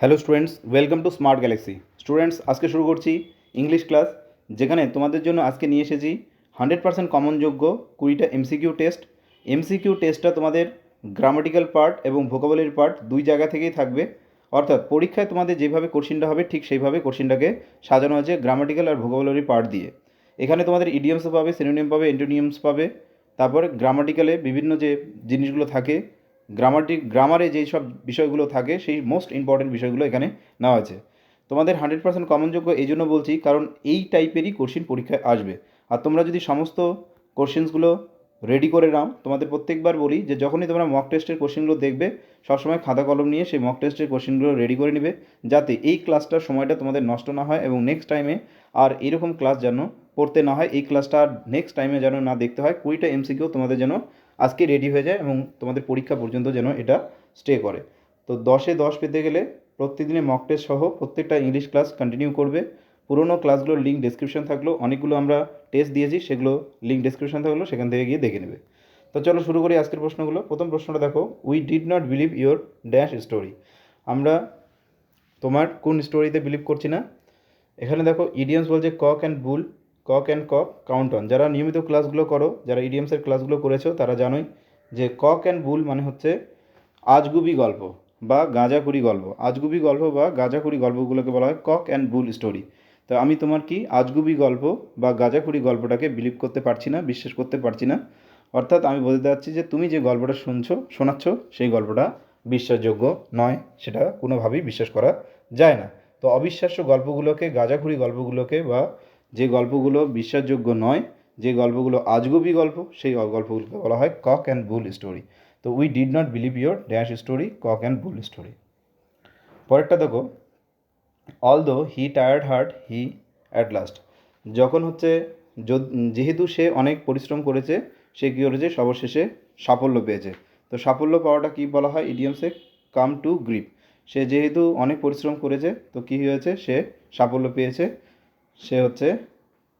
Hello students, welcome to Smart Galaxy. Students, আজকে শুরু করছি ইংলিশ ক্লাস, যেখানে তোমাদের জন্য আজকে নিয়ে এসেছি হান্ড্রেড পার্সেন্ট কমনযোগ্য কুড়িটা এমসিকিউ টেস্ট এমসিকিউ টেস্টটা তোমাদের গ্রামাটিক্যাল পার্ট এবং ভোকাবুলারি পার্ট দুই জায়গা থেকেই থাকবে। অর্থাৎ পরীক্ষায় তোমাদের যেভাবে কোশ্চিনটা হবে, ঠিক সেইভাবে কোশ্চিনটাকে সাজানো আছে গ্রামাটিক্যাল আর ভোকাবুলারি পার্ট দিয়ে। এখানে তোমাদের ইডিয়ামসও পাবে সিনোনিয়াম পাবে এন্টোনিয়ামস পাবে। তারপরে গ্রামাটিক্যালে বিভিন্ন যে জিনিসগুলো থাকে গ্রামাটিক গ্রামারে যেই সব বিষয়গুলো থাকে, সেই মোস্ট ইম্পর্টেন্ট বিষয়গুলো এখানে নেওয়া আছে। তোমাদের হান্ড্রেড পার্সেন্ট কমনযোগ্য এই জন্য বলছি, কারণ এই টাইপেরই কোশ্চিন পরীক্ষায় আসবে। আর তোমরা যদি সমস্ত কোশ্চেন্সগুলো রেডি করে নাও, তোমাদের প্রত্যেকবার বলি যে যখনই তোমরা মক টেস্টের কোশ্চেনগুলো দেখবে, সবসময় খাতা কলম নিয়ে সেই মক টেস্টের কোশ্চেনগুলো রেডি করে নেবে, যাতে এই ক্লাসটার সময়টা তোমাদের নষ্ট না হয় এবং নেক্সট টাইমে আর এরকম ক্লাস যেন পড়তে না হয়, এই ক্লাসটা নেক্সট টাইমে যেন না দেখতে হয়, কুড়িটা এমসিকিউ তোমাদের যেন আজকে রেডি হয়ে যায় এবং তোমাদের পরীক্ষা পর্যন্ত যেন এটা স্টে করে। তো দশে দশ পেতে গেলে প্রত্যেকদিনে মক টেস্ট সহ প্রত্যেকটা ইংলিশ ক্লাস কন্টিনিউ করবে। পুরোনো ক্লাসগুলোর লিঙ্ক ডেসক্রিপশন থাকল, অনেকগুলো আমরা টেস্ট দিয়েছি, সেগুলো লিঙ্ক ডেসক্রিপশন থাকল, সেখান থেকে গিয়ে দেখে নেবে। তো চলো শুরু করি আজকের প্রশ্নগুলো। প্রথম প্রশ্নটা দেখো we did not believe your dash story আমরা তোমার কোন স্টোরিতে বিলিভ করছি না? এখানে দেখো ইডিয়ামস বলছে cock and bull cock and cock count on যারা নিয়মিত ক্লাসগুলো করো, যারা ইডিয়ামসের ক্লাসগুলো করেছ, তারা জানোই যে কক অ্যান্ড বুল মানে হচ্ছে আজগুবি গল্প বা গাঁজাখুরি গল্প। আজগুবি গল্প বা গাঁজাখুরি গল্পগুলোকে বলা হয় কক অ্যান্ড বুল স্টোরি তো আমি তোমার কি আজগুবি গল্প বা গাঁজাখুরি গল্পটাকে বিলিভ করতে পারছি না, বিশ্বাস করতে পারছি না? অর্থাৎ আমি বলতে চাচ্ছি যে তুমি যে গল্পটা শুনছো, শোনাচ্ছ, সেই গল্পটা বিশ্বাসযোগ্য নয়, সেটা কোনোভাবেই বিশ্বাস করা যায় না। তো অবিশ্বাস্য গল্পগুলোকে, গাঁজাখুরি গল্পগুলোকে বা যে গল্পগুলো বিশ্বাসযোগ্য নয়, যে গল্পগুলো আজগুবি গল্প, সেই গল্পগুলোকে বলা হয় কক অ্যান্ড বুল স্টোরি। তো we did not believe your dash story, cock and bull story. পরেরটা দেখো although he tired hard he at last যখন হচ্ছে যেহেতু সে অনেক পরিশ্রম করেছে, সে কী করেছে? সর্বশেষে সাফল্য পেয়েছে। তো সাফল্য পাওয়াটা কী বলা হয়? ইডিয়ামসে কাম টু গ্রিপ সে যেহেতু অনেক পরিশ্রম করেছে, তো কী হয়েছে? সে সাফল্য পেয়েছে। সে হচ্ছে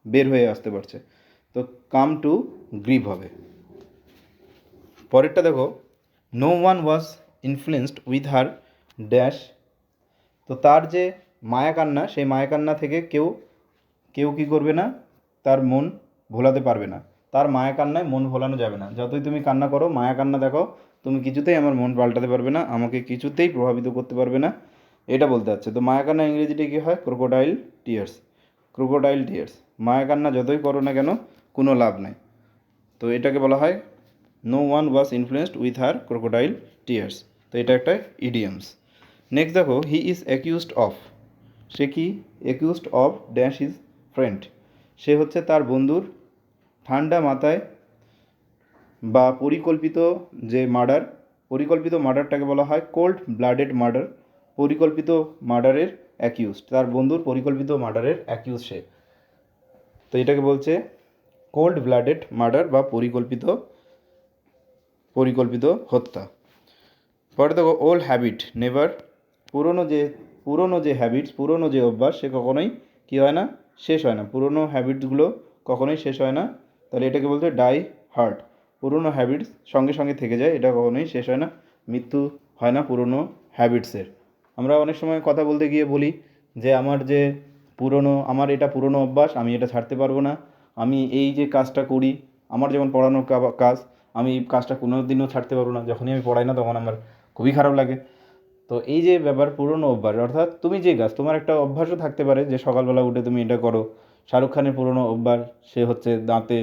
বের হয়ে আসতে পারছে। তো কাম টু গ্রিপ হবে। পরেরটা দেখো no one was influenced with her dash তো তার যে মায়াকান্না, সেই মায়াকান্না থেকে কেউ কেউ কী করবে না, তার মন ভোলাতে পারবে না। তার মায়াকান্নায় মন ভোলানো যাবে না। যতই তুমি কান্না করো, মায়াকান্না দেখো, তুমি কিছুতেই আমার মন পাল্টাতে পারবে না, আমাকে কিছুতেই প্রভাবিত করতে পারবে না। এটা বলতে চাচ্ছে তো মায়াকান্না ইংরেজিতে কী হয়? ক্রোকোডাইল টিয়ার্স ক্রোকোডাইল টিয়ার্স মায়া কান্না যতই করো না কেন, কোনো লাভ নেই। তো এটাকে বলা হয় no one was influenced with her crocodile tears তো এটা একটা ইডিয়ামস নেক্সট দেখো হি ইজ অ্যাকিউজড অফ সে কি? Accused of dash his friend সে হচ্ছে তার বন্ধুর ঠান্ডা মাথায় বা পরিকল্পিত যে মার্ডার, পরিকল্পিত মার্ডারটাকে বলা হয় কোল্ড ব্লাডেড মার্ডার। পরিকল্পিত মার্ডারের অ্যাকিউজড তার বন্ধুর পরিকল্পিত মার্ডারের অ্যাকিউজ সে। তো এটাকে বলছে কোল্ড ব্লাডেড মার্ডার বা পরিকল্পিত পরিকল্পিত হত্যা। পরে দেখো ওল্ড হ্যাবিট নেভার পুরনো যে পুরনো যে হ্যাবিটস পুরনো যে অভ্যাস, সে কখনোই কী হয় না, শেষ হয় না। পুরনো হ্যাবিটসগুলো কখনোই শেষ হয় না। তাহলে এটাকে বলতে ডাই হার্ট পুরনো হ্যাবিটস সঙ্গে সঙ্গে থেকে যায়, এটা কখনোই শেষ হয় না। মৃত্যু হয় না পুরনো হ্যাবিটসের আমরা অনেক সময় কথা বলতে গিয়ে বলি যে আমার যে পুরনো, আমার এটা পুরনো অভ্যাস, আমি এটা ছাড়তে পারব না। আমি এই যে কাজটা করি, আমার যেমন পড়ানোর কাজ, আমি এই কাজটা কোনো দিনও ছাড়তে পারব না। যখনই আমি পড়াই না, তখন আমার খুবই খারাপ লাগে। তো এই যে ব্যাপার পুরনো অভ্যাস, অর্থাৎ তুমি যে কাজ, তোমার একটা অভ্যাসও থাকতে পারে যে সকালবেলা উঠে তুমি এটা করো। শাহরুখ খানের পুরনো অভ্যাস, সে হচ্ছে দাঁতে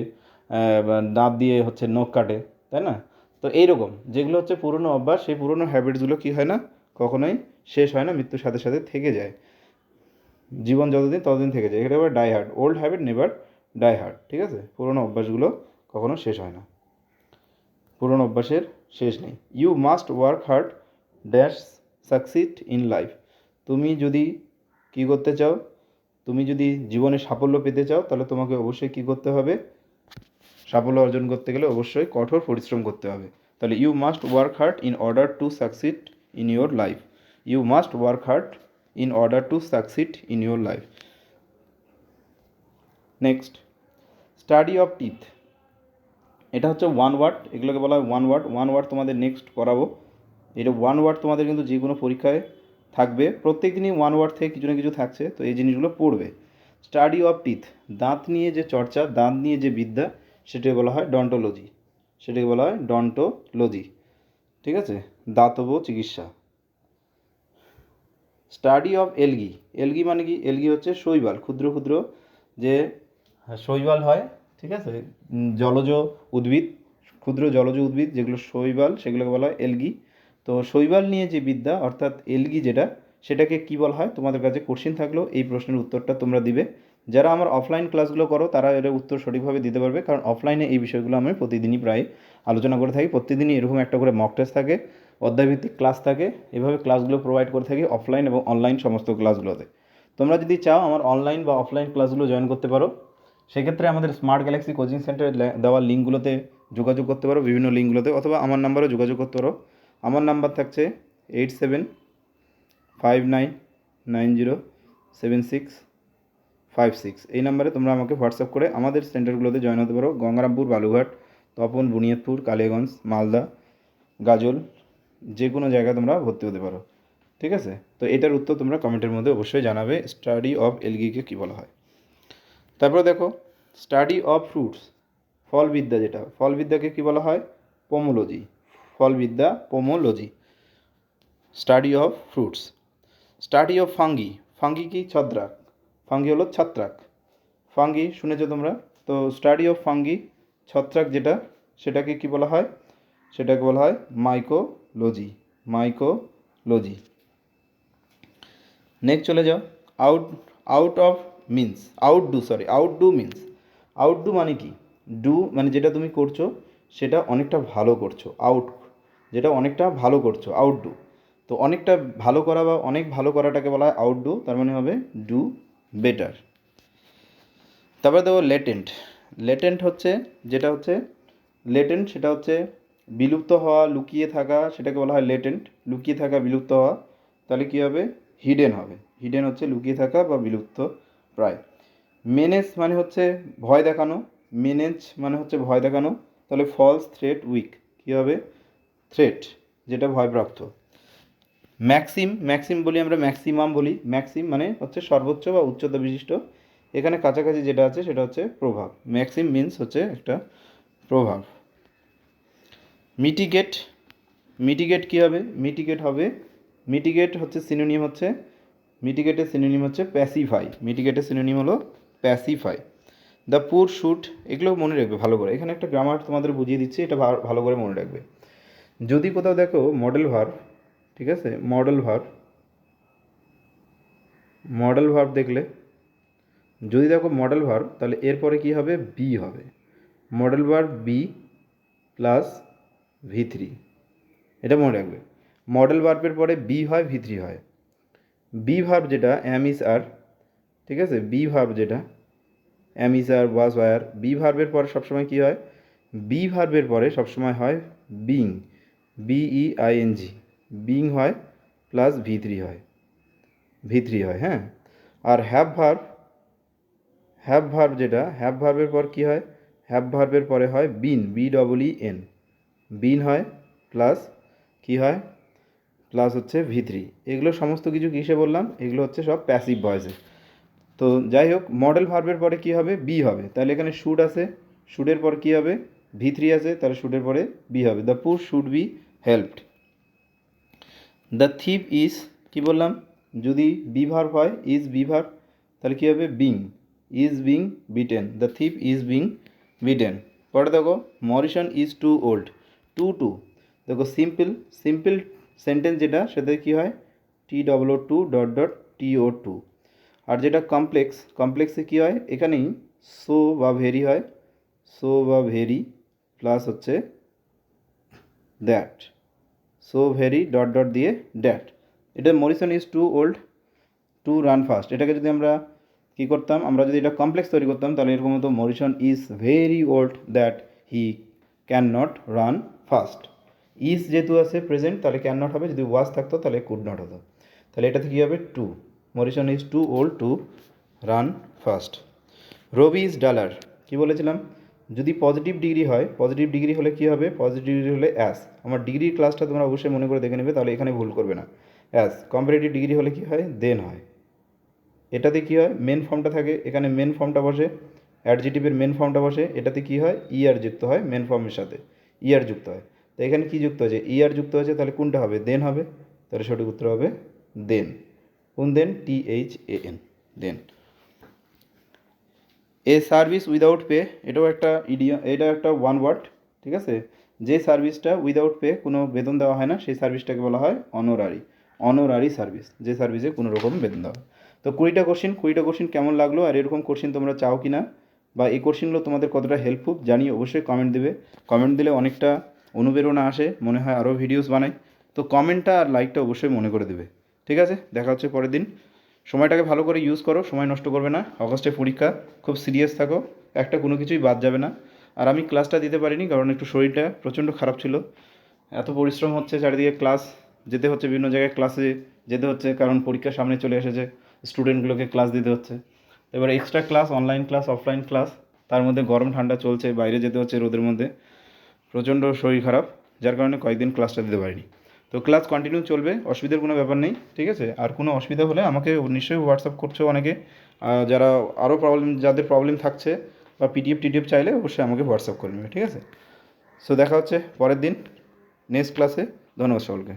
দাঁত দিয়ে হচ্ছে নখ কাটে, তাই না? তো এইরকম, যেগুলো হচ্ছে পুরনো অভ্যাস, সেই পুরনো হ্যাবিটসগুলো কী হয় না? কখনোই শেষ হয় না, মৃত্যুর সাথে সাথে থেকে যায়। জীবন যতদিন ততদিন থেকে যায়। এটা die hard old habit never die hard ঠিক আছে? পুরনো অভ্যাসগুলো কখনো শেষ হয় না। পুরনো অভ্যাসের শেষ নেই। You must work hard dash succeed in life তুমি যদি কী করতে চাও, তুমি যদি জীবনে সাফল্য পেতে চাও, তাহলে তোমাকে অবশ্যই কী করতে হবে? সাফল্য অর্জন করতে গেলে অবশ্যই কঠোর পরিশ্রম করতে হবে। তাহলে you must work hard in order to succeed in your life you must work hard in order to succeed in your life next study of teeth এটা হচ্ছে ওয়ান ওয়ার্ড এগুলোকে বলা হয় ওয়ান ওয়ার্ড ওয়ান ওয়ার্ড তোমাদের next করাবো। এটা one word তোমাদের কিন্তু যে কোনো পরীক্ষায় থাকবে। প্রত্যেক দিনই ওয়ান ওয়ার্ড থেকে কিছু না কিছু থাকছে, তো এই জিনিসগুলো পড়বে। স্টাডি অফ টিথ দাঁত নিয়ে যে চর্চা, দাঁত নিয়ে যে বিদ্যা, সেটাকে বলা হয় ডন্টোলজি। সেটাকে বলা হয় ডন্টোলজি। ঠিক আছে? দাতব চিকিৎসা। Study of algae. এলগি মানে কি? এলগি হচ্ছে শৈবাল, ক্ষুদ্র ক্ষুদ্র যে শৈবাল হয়, ঠিক আছে? জলজ উদ্ভিদ, ক্ষুদ্র জলজ উদ্ভিদ, যেগুলো শৈবাল, সেগুলোকে বলা হয় এলগি। তো শৈবাল নিয়ে যে বিদ্যা, অর্থাৎ এলগি যেটা, সেটাকে কি বলা হয়? তোমাদের কাছে কোশ্চিন থাকলেও এই প্রশ্নের উত্তরটা তোমরা দিবে। যারা আমার অফলাইন ক্লাসগুলো করো, তারা এর উত্তর সঠিকভাবে দিতে পারবে, কারণ অফলাইনে এই বিষয়গুলো আমি প্রতিদিনই প্রায় আলোচনা করে থাকি। প্রতিদিনই এরকম একটা করে মক টেস্ট থাকে। অধ্যায়ভিত্তিক ক্লাস থাকে, এভাবে ক্লাসগুলো প্রোভাইড করে থাকি অফলাইন এবং অনলাইন সমস্ত ক্লাসগুলোতে তোমরা যদি চাও আমার অনলাইন বা অফলাইন ক্লাসগুলো জয়েন করতে পারো, সেক্ষেত্রে আমাদের স্মার্ট গ্যালাক্সি কোচিং সেন্টারে দেওয়া লিঙ্কগুলোতে যোগাযোগ করতে পারো, বিভিন্ন লিঙ্কগুলোতে অথবা আমার নাম্বারে যোগাযোগ করতে পারো। আমার নাম্বার থাকছে eight seven five nine nine zero seven six five six. এই নাম্বারে তোমরা আমাকে হোয়াটসঅ্যাপ করে আমাদের সেন্টারগুলোতে জয়েন হতে পারো। গঙ্গারামপুর বালুঘাট তপন, বুনিয়াদপুর কালিয়াগঞ্জ মালদা, গাজল যে কোনো জায়গায় তোমরা ভর্তি হতে পারো, ঠিক আছে? তো এটার উত্তর তোমরা কমেন্টের মধ্যে অবশ্যই জানাবে স্টাডি অফ এলগিকে কী বলা হয়। তারপরে দেখো স্টাডি অফ ফ্রুটস ফলবিদ্যা যেটা, ফলবিদ্যাকে কী বলা হয়? Pomology ফলবিদ্যা pomology study of fruits study of fungi fungi কি ছত্রাক? ফাঙ্গি হলো ছত্রাক। ফাঙ্গি শুনেছো তোমরা? তো স্টাডি অফ ফাঙ্গি ছত্রাক যেটা, সেটাকে কি বলা হয়? সেটাকে বলা হয় মাইকোলজি মাইকোলজি নেক্সট চলে যাও out out of means out do sorry out do means out do মানে কি? ডু মানে যেটা তুমি করছ, সেটা অনেকটা ভালো করছ আউট যেটা অনেকটা ভালো করছ আউট ডু তো অনেকটা ভালো করা বা অনেক ভালো করাটাকে বলা হয় আউট ডু তার মানে হবে ডু বেটার তারপরে দেখো লেটেন্ট লেটেন্ট হচ্ছে, যেটা হচ্ছে লেটেন্ট সেটা হচ্ছে বিলুপ্ত হওয়া, লুকিয়ে থাকা, সেটাকে বলা হয় লেটেন্ট লুকিয়ে থাকা, বিলুপ্ত হওয়া, তাহলে কী হবে? হিডেন হবে। হিডেন হচ্ছে লুকিয়ে থাকা বা বিলুপ্ত প্রায়। মেনেজ মানে হচ্ছে ভয় দেখানো। মেনেজ মানে হচ্ছে ভয় দেখানো। তাহলে ফলস থ্রেট উইক কী হবে? থ্রেট যেটা ভয়প্রাপ্ত। ম্যাক্সিম ম্যাক্সিম বলি আমরা ম্যাক্সিমাম বলি। ম্যাক্সিম মানে হচ্ছে সর্বোচ্চ বা উচ্চতা বিশিষ্ট। এখানে কাছাকাছি যেটা আছে, সেটা হচ্ছে প্রভাব। ম্যাক্সিম মিন্স হচ্ছে একটা প্রভাব। মিটিগেট মিটিগেট কী হবে? মিটিগেট হবে মিটিগেট হচ্ছে সিনোনিম হচ্ছে মিটিগেটের সিনোনিম হচ্ছে প্যাসিফাই মিটিগেটের সিনোনিম হলো প্যাসিফাই দ্য পুর শুট এগুলো মনে রাখবে ভালো করে। এখানে একটা গ্রামার তোমাদের বুঝিয়ে দিচ্ছি, এটা ভালো করে মনে রাখবে। যদি কোথাও দেখো মডেল ভার্ব ঠিক আছে? মডেল ভার্ব মডেল ভার্ব দেখলে, যদি দেখো মডেল ভার্ব তাহলে এরপরে কি হবে? বি হবে। Model verb be plus V three এটা মনে রাখবে। মডেল ভার্বের পরে বি হয় ভি থ্রি হয়। বি ভার্ব যেটা অ্যাম ইস আর ঠিক আছে? বি ভার্ব যেটা am is R was were B ভার্বের পরে সবসময় কী হয়? বি ভার্বের পরে সবসময় হয় being B E I N G being হয় প্লাস ভি থ্রি হয়। ভি থ্রি হয় হ্যাঁ? আর হ্যাভ ভার্ব হ্যাভ ভার্ব যেটা হ্যাভ ভার্বের পর কি হয়? হ্যাভ ভার্বের পরে হয় been B double E N been হয় প্লাস কি হয়? প্লাস হচ্ছে ভি থ্রি এগুলো সমস্ত কিছু কিসে বললাম? এগুলো হচ্ছে সব প্যাসিভ ভয়েসে তো যাই হোক মডেল ভার্বের পরে কি হবে? বি হবে। তাহলে এখানে শুড আছে। শুডের পর কি হবে? ভি থ্রি আছে। তাহলে শুডের পরে বি হবে। The poor should be helped the thief is কি বললাম? যদি বি ভার্ব হয় ইজ বি ভার্ব তাহলে কী হবে? Being is being beaten the thief is being beaten পরে দেখো Morrison is too old to to দেখো সিম্পল সিম্পল সেন্টেন্স যেটা, সেটাতে কী হয়? T double O too dot dot T O to আর যেটা কমপ্লেক্স কমপ্লেক্সে কী হয়? এখানেই সো বা ভেরি হয়। সো বা ভেরি প্লাস হচ্ছে that so very dot dot দিয়ে ড্যাট এটা Morrison is too old to run fast এটাকে যদি আমরা কী করতাম? আমরা যদি এটা কমপ্লেক্স তৈরি করতাম, তাহলে এরকম হতো Morrison is very old that he can not run fast is যেহেতু আছে প্রেজেন্ট, তাহলে ক্যান নট হবে। যদি ওয়াজ থাকতো, তাহলে কুড নট হতো। তাহলে এটাতে কী হবে? To Morrison is too old to run fast Robi is duller কী বলেছিলাম? যদি পজিটিভ ডিগ্রি হয় পজিটিভ ডিগ্রি হলে কী হবে? পজিটিভ ডিগ্রি হলে অ্যাস আমার ডিগ্রির ক্লাসটা তোমরা অবশ্যই মনে করে দেখে নেবে, তাহলে এখানে ভুল করবে না। অ্যাস কম্পারেটিভ ডিগ্রি হলে কি হয়? দেন হয়। এটাতে কি হয়? মেন ফর্মটা থাকে। এখানে মেন ফর্মটা বসে। অ্যাডজেটিভের মেন ফর্মটা বসে। এটাতে কি হয়? ইয়ার যুক্ত হয়। মেন ফর্মের সাথে। ইয়ার যুক্ত হয়। তো এখানে কি যুক্ত হয়েছে? ইয়ার যুক্ত হয়েছে, তাহলে কোনটা হবে? দেন হবে। তাহলে সঠিক উত্তর হবে দেন কোন then T H A N then a service without pay এটাও একটা ইডিয়া এটা একটা ওয়ান ওয়ার্ড ঠিক আছে? যে সার্ভিসটা উইদাউট পে কোনো বেতন দেওয়া হয় না, সেই সার্ভিসটাকে বলা হয় অনোরারি অনোরারি সার্ভিস যে সার্ভিসে কোনো রকম বেতন দেওয়া হয়। তো কুড়িটা কোশ্চিন কুড়িটা কোশ্চিন কেমন লাগল? আর এরকম কোশ্চিন তোমরা চাও কি না বা এই কোশ্চিনগুলো তোমাদের কতটা হেল্পফুল জানিয়ে অবশ্যই কমেন্ট দেবে। কমেন্ট দিলে অনেকটা অনুপ্রেরণা আসে, মনে হয় আরও ভিডিওস বানাই। তো কমেন্টটা আর লাইকটা অবশ্যই মনে করে দেবে। ঠিক আছে? দেখা হচ্ছে পরের দিন। সময়টাকে ভালো করে ইউজ করো, সময় নষ্ট করবে না। অগস্টে পরীক্ষা, খুব সিরিয়াস থাকো। একটা কোনো কিছুই বাদ যাবে না। আর আমি ক্লাসটা দিতে পারিনি কারণ একটু শরীরটা প্রচণ্ড খারাপ ছিল। এত পরিশ্রম হচ্ছে চারিদিকে ক্লাস যেতে হচ্ছে বিভিন্ন জায়গায় ক্লাসে যেতে হচ্ছে কারণ পরীক্ষা সামনে চলে এসেছে। স্টুডেন্টগুলোকে ক্লাস দিতে হচ্ছে। এবার extra class online class offline class তার মধ্যে গরম, ঠান্ডা চলছে, বাইরে যেতে হচ্ছে রোদের মধ্যে। প্রচণ্ড শরীর খারাপ, যার কারণে কয়েকদিন ক্লাসটা দিতে পারিনি। তো ক্লাস কন্টিনিউ চলবে, অসুবিধার কোনো ব্যাপার নেই, ঠিক আছে? আর কোনো অসুবিধা হলে আমাকে নিশ্চয়ই হোয়াটসঅ্যাপ করছ অনেকে। যারা আরও প্রবলেম যাদের প্রবলেম থাকছে বা পিডিএফ টিডিএফ চাইলে অবশ্যই আমাকে হোয়াটসঅ্যাপ করে নেবে, ঠিক আছে? সো দেখা হচ্ছে পরের দিন নেক্সট ক্লাসে ধন্যবাদ সকলকে।